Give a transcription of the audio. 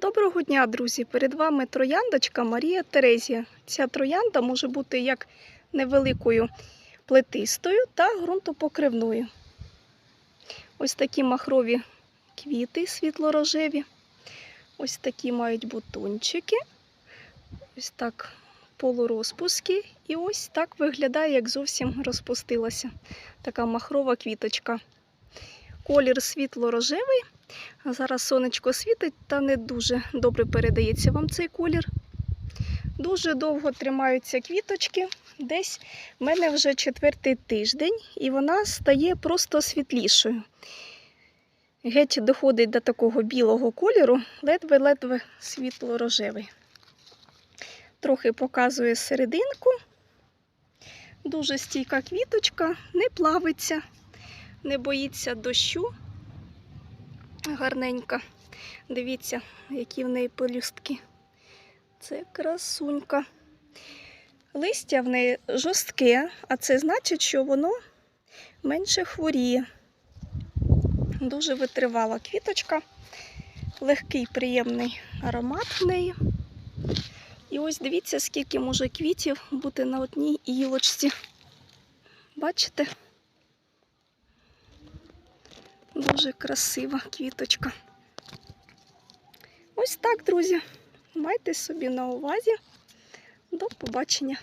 Доброго дня, друзі! Перед вами трояндочка Марія Терезія. Ця троянда може бути як невеликою плетистою та ґрунтопокривною. Ось такі махрові квіти світло-рожеві. Ось такі мають бутончики. Ось так полурозпуски. І ось так виглядає, як зовсім розпустилася така махрова квіточка. Колір світло-рожевий. Зараз сонечко світить та не дуже добре передається вам цей колір. Дуже довго тримаються квіточки. Десь в мене вже четвертий тиждень, і вона стає просто світлішою. Геть доходить до такого білого кольору, ледве-ледве світло-рожевий. Трохи показує серединку. Дуже стійка квіточка, не плавиться, не боїться дощу гарненька. Дивіться, які в неї пелюстки. Це красунька. Листя в неї жорстке, а це значить, що воно менше хворіє. Дуже витривала квіточка, легкий приємний аромат в неї. І ось дивіться, скільки може квітів бути на одній гілочці. Бачите? Дуже красива квіточка. Ось так, друзі. Майте собі на увазі. До побачення.